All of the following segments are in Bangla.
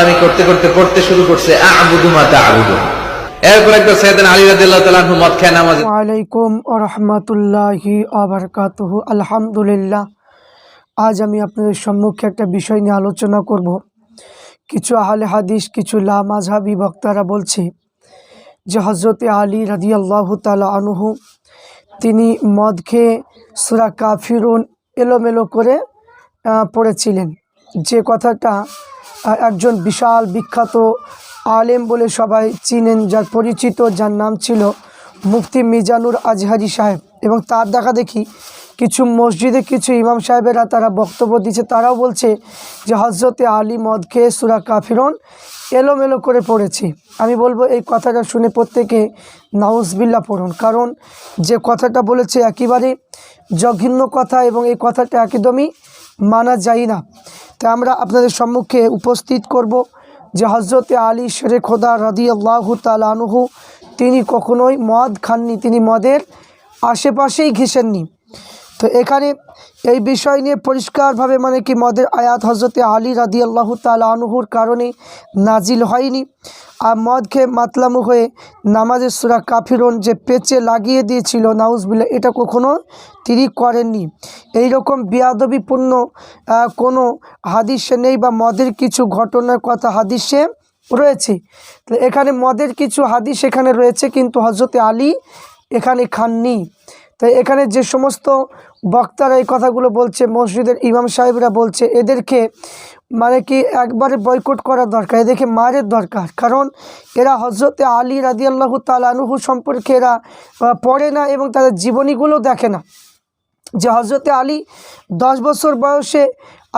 মাতলামি করতে করতে পড়তে শুরু করছে রাদিয়াল্লাহু তাআলা আলহামদুলিল্লাহ। আজ আমি আপনাদের সম্মুখে একটা বিষয় নিয়ে আলোচনা করব। কিছু আহলে হাদিস, কিছু লা বক্তারা বলছে যে হজরতে আলী রাজি আল্লাহ তালা আনহু, তিনি মদ খেয়ে সুরা কাফিরুন এলোমেলো করে পড়েছিলেন। যে কথাটা একজন বিশাল বিখ্যাত আলেম বলে সবাই চিনেন, যার পরিচিত, যার নাম ছিল মুফতি মিজানুর আজহারি সাহেব। এবং তার দেখা দেখি কিছু মসজিদে কিছু ইমাম সাহেবেরা তারা বক্তব্য দিচ্ছে। তারাও বলছে যে হজরতে আলী মদ খেয়ে সুরা কাফিরন এলোমেলো করে পড়েছি। আমি বলব, এই কথাটা শুনে প্রত্যেকে নাউজবিল্লা পড়ুন। কারণ যে কথাটা বলেছে একেবারে জঘন্য কথা এবং এই কথাটা একদমই মানা যায় না। তাই আমরা আপনাদের সম্মুখে উপস্থিত করব যে হজরতে আলী শেরে খোদা রাদি আল্লাহ তালানুহু তিনি কখনোই মদ খাননি, তিনি মদের আশেপাশেই ঘেসেননি তো এখানে এই বিষয় নিয়ে পরিষ্কারভাবে মানে কি মদের আয়াত হজরতে আলী রাদি আল্লাহ তালানুহুর কারণে নাজিল হয়নি। আর মদ খেয়ে মাতলামু হয়ে নামাজের সুরা কাফিরন যে পেচে লাগিয়ে দিয়েছিল নাউজবিল্লা এটা কখনো তিনি করেননি। এই রকম বিয়াদবিপূর্ণ কোনো হাদিসে নেই বা মদের কিছু ঘটনার কথা হাদিসে রয়েছে। তো এখানে মদের কিছু হাদিস এখানে রয়েছে, কিন্তু হজরতে আলী এখানে খাননি। তাই এখানে যে সমস্ত বক্তারা এই কথাগুলো বলছে, মসজিদের ইমাম সাহেবরা বলছে, এদেরকে মানে কি একবারে বয়কট করা দরকার, এদেরকে মারের দরকার। কারণ এরা হজরতে আলী রাদিয়াল্লাহু তালানুহু সম্পর্কে এরা পড়ে না এবং তাদের জীবনীগুলো দেখে না। যে হজরতে আলী দশ বছর বয়সে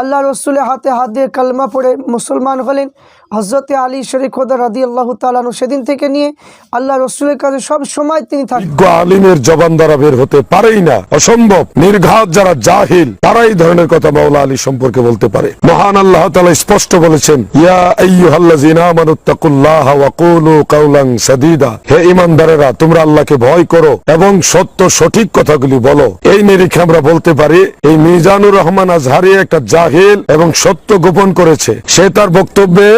আল্লাহ রসুলের হাতে হাত দিয়ে কালমা পড়ে মুসলমান হলেন। হজরতে আলী শরীফ খোদা রাদি আল্লাহ তালানু সেদিন থেকে নিয়ে আল্লাহ রসুলের কাছে সব সময় তিনি থাকেন আলিমের জবান দ্বারা বের হতে পারেই না। অসম্ভব, নির্ঘাত যারা জাহিল তারা এই ধরনের কথা মাওলা আলী সম্পর্কে বলতে পারে। মহান আল্লাহ তাআলা স্পষ্ট বলেছেন, ইয়া হে ঈমানদারেরা, তোমরা আল্লাহকে ভয় করো এবং সত্য সঠিক কথাগুলি বলো। এই নিরিখে আমরা বলতে পারি, এই মিজানুর রহমান আজহারি একটা জাহিল এবং সত্য গোপন করেছে। সে তার বক্তব্যে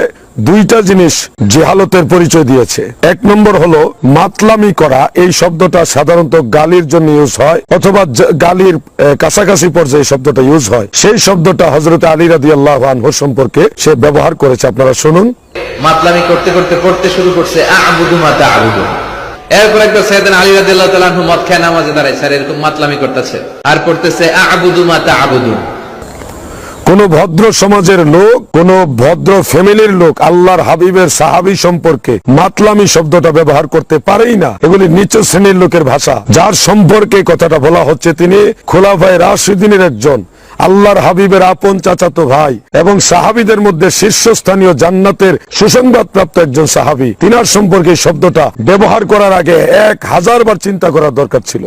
দুইটা জিনিস জেহালতের পরিচয় দিয়েছে। এক নম্বর হলো, মাতলামি করা, এই শব্দটা সাধারণত গালির জন্য ইউজ হয়, অথবা গালির কাছাকাছি পর্যায়ে শব্দটা ইউজ হয়। সেই শব্দটা হজরত আলী রাদি আল্লাহ আনহু সম্পর্কে সে ব্যবহার করেছে, আপনারা শুনুন। মাতলামি করতে করতে পড়তে শুরু করছে এরপর একটা সৈয়দান আলী রাদিয়াল্লাহু তাআলা আনহু মদ খায় নামাজে দাঁড়ায়, স্যার, এরকম মাতলামি করতেছে। আর পড়তেছে, আবুদু মাতা আবুদু কোন ভদ্র সমাজের লোক, কোন ভদ্র ফ্যামিলির লোক আল্লাহর হাবিবের সাহাবি সম্পর্কে মাতলামি শব্দটা ব্যবহার করতে পারেই না। এগুলি নিচু শ্রেণির লোকের ভাষা। যার সম্পর্কে কথাটা বলা হচ্ছে তিনি খোলাফায় রাশিদিনের একজন। আল্লাহর হাবিবের আপন চাচাতো ভাই এবং সাহাবিদের মধ্যে শীর্ষস্থানীয় জান্নাতের সুসংবাদ প্রাপ্ত একজন সাহাবি। তিনার সম্পর্কে এই শব্দটা ব্যবহার করার আগে এক হাজার বার চিন্তা করার দরকার ছিল।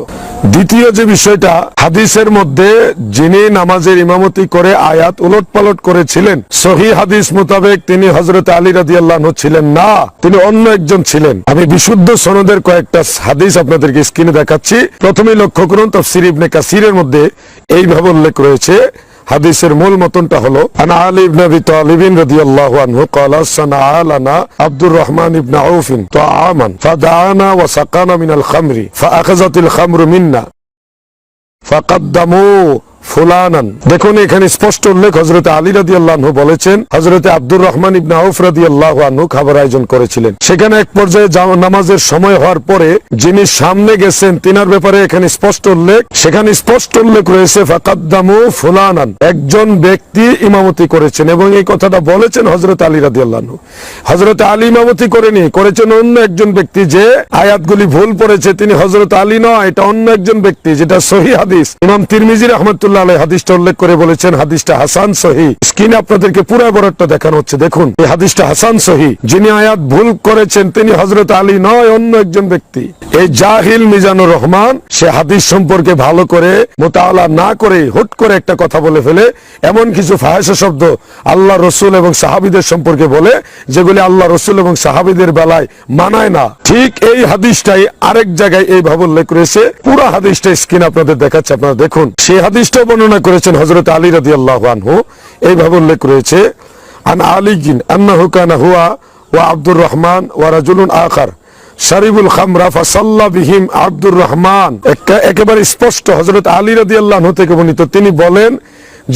দ্বিতীয় যে বিষয়টা, হাদিসের মধ্যে যিনি নামাজের ইমামতি করে আয়াত উলট পালট করেছিলেন, সহি হাদিস মোতাবেক তিনি হজরত আলী রাদি আল্লাহ ছিলেন না, তিনি অন্য একজন ছিলেন। আমি বিশুদ্ধ সনদের কয়েকটা হাদিস আপনাদেরকে স্ক্রিনে দেখাচ্ছি। প্রথমেই লক্ষ্য করুন, তফসির ইবনে কাসিরের মধ্যে এইভাবে উল্লেখ রয়েছে হাদিসের মূল মতনটা হলো আনা আলী ইবনে আবি তালিবিন রাদিয়াল্লাহু আনহু ক্বালা সানাআ লানা আব্দুর রহমান ইবনে আউফিন তাআমান ফাদাআনা ওয়া সাকানা মিনাল খামরি ফাআখাযাতিল খামরু মিন্না ফাকাদ্দামু ফুলানান। দেখুন, এখানে স্পষ্ট উল্লেখ আলী রাদি আল্লাহ বলেছেন আব্দুর রহমান খাবার আয়োজন করেছিলেন। সেখানে এক পর্যায়ে নামাজের সময় হওয়ার পরে যিনি সামনে গেছেন, তিনার ব্যাপারে এখানে স্পষ্ট উল্লেখ। সেখানে স্পষ্ট উল্লেখ রয়েছে, ফাকাদ্দামু ফুলানান। একজন ব্যক্তি ইমামতি করেছেন এবং এই কথাটা বলেছেন হজরত আলী রাদি আল্লাহ হজরত আলী ইমামতি করেনি, করেছেন অন্য একজন ব্যক্তি যে আয়াতগুলি ভুল পড়েছে, তিনি হজরত আলী নয়, এটা অন্য একজন ব্যক্তি, যেটা সহি হাদিস। ইমাম তিরমিজি রহমতুল্লাহ রহমান, সে হাদিস সম্পর্কে ভালো করে, মোতালা না করে, হুট করে একটা কথা বলে ফেলে। এমন কিছু ফাহেসা শব্দ আল্লাহ রসুল এবং সাহাবিদের সম্পর্কে বলে, যেগুলি আল্লাহ রসুল এবং সাহাবিদের বেলায় মানায় না। ঠিক এই হাদিসটাই আরেক জায়গায় এইভাবে উল্লেখ রয়েছে। পুরো হাদিসটা স্ক্রিন আপনাদের দেখাচ্ছে, আপনারা দেখুন। সেই হাদিসটা বর্ণনা করেছেন হজরত আলী রাদি আল্লাহ আনহু। এইভাবে উল্লেখ রয়েছে, আন আলিগিন আন্নাহু কানা হুয়া ওয়া আব্দুর রহমান আখার। শারিবুল খামরা ফাসাল্লা বিহিম আব্দুর রহমান। একেবারে স্পষ্ট হজরত আলী রাদিয়াল্লাহু আনহু থেকে বর্ণিত। তিনি বলেন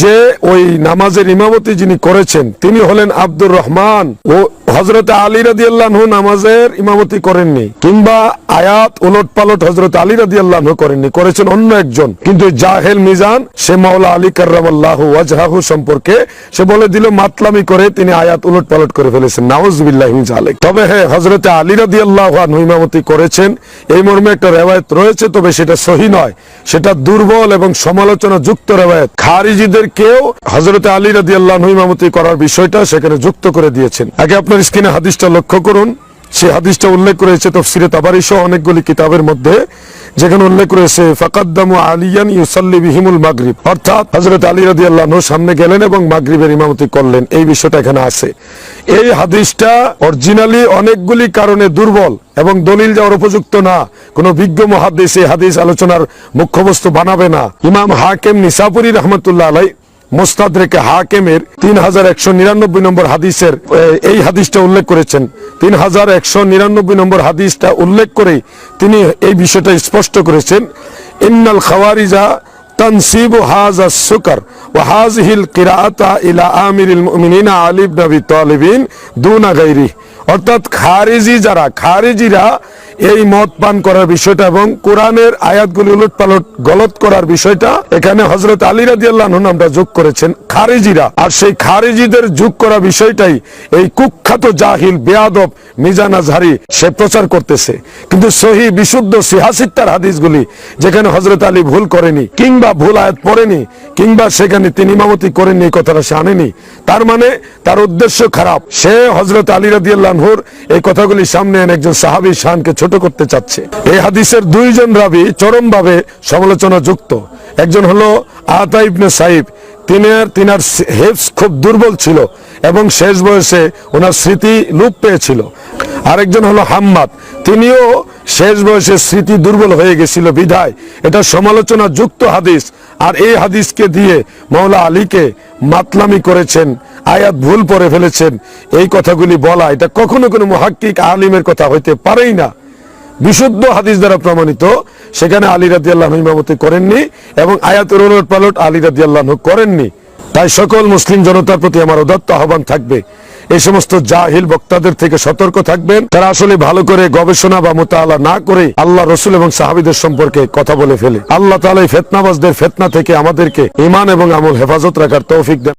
যে, ওই নামাজের ইমামতি যিনি করেছেন, তিনি হলেন আব্দুর রহমান ও হজরত আলী রাদি আল্লাহ নামাজের ইমামতি করেননি, কিংবা আয়াত উলট পালট হজরত আলী রাদি আল্লাহ করেননি, করেছেন অন্য একজন। কিন্তু জাহেল মিজান, সে মাওলা আলী কার্রামাল্লাহ ওয়াজহাহু সম্পর্কে সে বলে দিল, মাতলামি করে তিনি আয়াত উলট পালট করে ফেলেছেন। নাউজবিল্লাহ জালেক তবে হ্যাঁ হজরত আলী রাদি আল্লাহ ইমামতি করেছেন। এই মর্মে একটা রেওয়ায়ত রয়েছে, তবে সেটা সহি নয়। সেটা দুর্বল এবং সমালোচনা যুক্ত রেওয়ায়ত। খারিজিদের কেউ হজরত আলী রাদি আল্লাহ ইমামতি করার বিষয়টা সেখানে যুক্ত করে দিয়েছেন। আগে আপনার স্ক্রিনে হাদিসটা লক্ষ্য করুন। সেই হাদিসটা উল্লেখ রয়েছে তফসিরে তাবারি সহ অনেকগুলি কিতাবের মধ্যে, যেখানে উল্লেখ রয়েছে ফাকাদ্দামু আলিয়ান ইউসাল্লি বিহিমুল মাগরিব। অর্থাৎ হযরত আলী রাদিয়াল্লাহু আনহু সামনে গেলেন এবং মাগরিবের ইমামতি করলেন। এই বিষয়টা এখানে আছে। এই হাদিসটা অরিজিনালি অনেকগুলি কারণে দুর্বল এবং দলিল যাওয়ার উপযুক্ত না। কোন বিজ্ঞ মহাদিস এই হাদিস আলোচনার মুখ্য বস্তু বানাবে না। ইমাম হাকিম নিসাপুরি রহমতুল্লাহ আলাই মোস্তাদ রেখে হাকেমের তিন হাজার একশো নিরানব্বই নম্বর হাদিসের এই হাদিসটা উল্লেখ করেছেন। তিন হাজার একশো নিরানব্বই নম্বর হাদিসটা উল্লেখ করে তিনি এই বিষয়টা স্পষ্ট করেছেন। ইন্নাল খাওয়ারিজা হাজা সুকর ও হাজহিল কিরাতা ইলা আমিরুল মুমিনিনা আলী ইবনে আবি তালিবিন দুনা গাইরি অর্থাৎ খারিজি যারা, খারিজিরা এই মদ পান করার বিষয়টা এবং কোরআনের আয়াতগুলি উলট পালট গলত করার বিষয়টা, এখানে হজরত আলী রাজি আল্লাহ নামটা যোগ করেছেন খারিজিরা। আর সেই খারিজিদের যোগ করা বিষয়টাই এই কুখ্যাত জাহিল, বেয়াদব, মিজান আজহারি সে প্রচার করতেছে। কিন্তু সহি, বিশুদ্ধ, সিহাসিত্তার হাদিসগুলি যেখানে হজরত আলী ভুল করেনি, কিংবা ভুল আয়াত পড়েনি, কিংবা সেখানে তিনি ইমামতি করেননি, এই কথাটা সে আনেনি, তার মানে তার উদ্দেশ্য খারাপ। সে হজরত আলী রাজি আল্লাহর এই কথাগুলি সামনে এনে একজন সাহাবি শানকে ছোট করতে চাচ্ছে। এই হাদিসের দুইজন রাবি চরমভাবে সমালোচনা যুক্ত। একজন হলো আতা ইবনে সাইব। তিনার তিনার হেফস খুব দুর্বল ছিল এবং শেষ বয়সে ওনার স্মৃতি লোপ পেয়েছিল। আরেকজন হলো হাম্মাদ। তিনিও শেষ বয়সে স্মৃতি দুর্বল হয়ে গেছিল বিধায়। এটা সমালোচনা যুক্ত হাদিস। আর এই হাদিসকে দিয়ে মৌলা আলীকে মাতলামি করেছেন, আয়াত ভুল পরে ফেলেছেন। এই কথাগুলি বলা, এটা কখনো কোনো মহাক্কিক আলিমের কথা হইতে পারেই না। বিশুদ্ধ হাদিস দ্বারা প্রমাণিত। সেখানে আলী রাদি আল্লাহ ইমামতি করেননি এবং আয়াতের ওলট পালট আলী রাদি আল্লাহ করেননি। তাই সকল মুসলিম জনতার প্রতি আমার উদাত্ত আহ্বান থাকবে। এই সমস্ত জাহিল বক্তাদের থেকে সতর্ক থাকবেন। তারা আসলে ভালো করে গবেষণা বা মোতালা না করে আল্লাহ রসুল এবং সাহাবিদের সম্পর্কে কথা বলে ফেলে। আল্লাহ তালা এই ফেতনাবাজদের ফেতনা থেকে আমাদেরকে ইমান এবং আমল হেফাজত রাখার তৌফিক দেন।